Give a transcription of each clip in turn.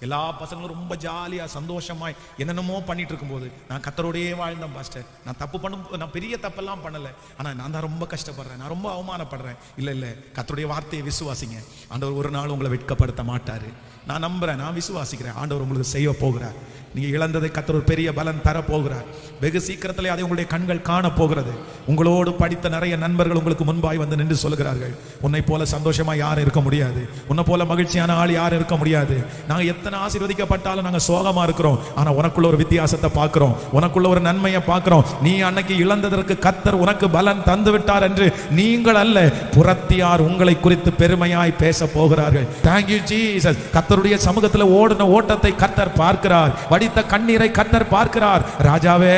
எல்லா பசங்களும் ரொம்ப ஜாலியாக சந்தோஷமாய் என்னென்னமோ பண்ணிட்டு இருக்கும்போது நான் கத்தரோடையே வாழ்ந்தேன் பாஸ்டர் நான் தப்பு பண்ண நான் பெரிய தப்பெல்லாம் பண்ணல. ஆனால் நான் தான் ரொம்ப கஷ்டப்படுறேன். நான் ரொம்ப அவமானப்படுறேன். இல்லை இல்லை. கத்தருடைய வார்த்தையை விசுவாசிங்க. ஆண்டவர் ஒரு நாள் உங்களை வெட்கப்படுத்த மாட்டார். நான் நம்புகிறேன் நான் விசுவாசிக்கிறேன். ஆண்டவர் உங்களுக்கு செய்ய போகிறார். நீங்க இழந்ததை கத்தர் ஒரு பெரிய பலன் தரப்போகிறார். வெகு சீக்கிரத்தில் அதை உங்களுடைய கண்கள் காண போகிறது உங்களோடு படித்த நிறைய நண்பர்கள் உங்களுக்கு முன்பாய் வந்து நின்று சொல்கிறார்கள் உன்னை போல சந்தோஷமா யாரும் இருக்க முடியாது. உன்னை போல மகிழ்ச்சியான ஆள் யாரும் இருக்க முடியாது. நாங்கள் எத்தனை ஆசீர்வதிக்கப்பட்டாலும் நாங்கள் சோகமா இருக்கிறோம். ஆனா உனக்குள்ள ஒரு வித்தியாசத்தை பார்க்கிறோம். உனக்குள்ள ஒரு நன்மையை பார்க்கிறோம். நீ அன்னைக்கு இழந்ததற்கு கத்தர் உனக்கு பலன் தந்து விட்டார் என்று நீங்கள் அல்ல புறத்தியார் உங்களை குறித்து பெருமையாய் பேச போகிறார்கள். தேங்க்யூ ஜீசஸ் கத்தருடைய சமூகத்தில் ஓடின ஓட்டத்தை கத்தர் பார்க்கிறார். வடி வடித்த கண்ணீரை கத்தர் பார்க்கிறார். ராஜாவே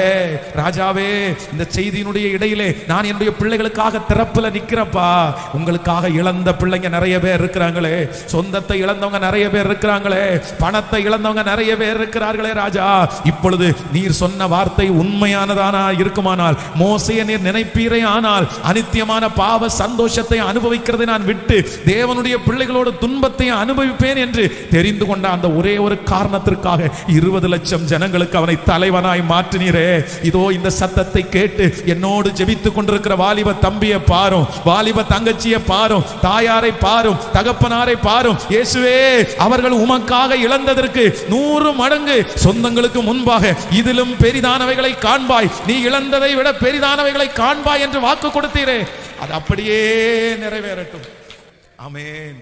ராஜாவே இந்த செய்தியினுடைய இடையிலே நான் என்னுடைய பிள்ளைகளுக்காக திறப்புல நிக்கிறப்பா. உங்களுக்காக இழந்த பிள்ளைங்க நிறைய பேர் இருக்கிறாங்களே. சொந்தத்தை இழந்தவங்க நிறைய பேர் இருக்கிறாங்களே. பணத்தை இழந்தவங்க நிறைய பேர் இருக்கிறார்களே ராஜா. இப்பொழுது நீர் சொன்ன வார்த்தை உண்மையானதானா இருக்குமானால் மோசைய நீர் நினைப்பீரே ஆனால் அனித்தியமான பாவ சந்தோஷத்தை அனுபவிக்கிறதை நான் விட்டு தேவனுடைய பிள்ளைகளோட துன்பத்தை அனுபவிப்பேன் என்று தெரிந்து கொண்ட அந்த ஒரே ஒரு காரணத்திற்காக இருபது லட்சம் ஜனங்களுக்கு அவனை தலைவனாய் மாற்றினீரே. இதோ இந்த சத்தத்தை கேட்டு என்னோடு ஜெபித்துக் கொண்டிருக்கிற வாலிப தம்பியை பாரும் வாலிப தங்கச்சியை பாரும் தாயாரை பாரும் தகப்பனாரை பாரும். இயேசுவே அவர்கள் உமக்காக இழந்ததற்கு நூறு மடங்கு சொந்தங்களுக்கு முன்பாக இதிலும் பெரிதானவைகளை காண்பாய். நீ இழந்ததை விட பெரிதானவைகளை காண்பாய் என்று வாக்கு கொடுத்தீரே. அது அப்படியே நிறைவேறட்டும். அமேன்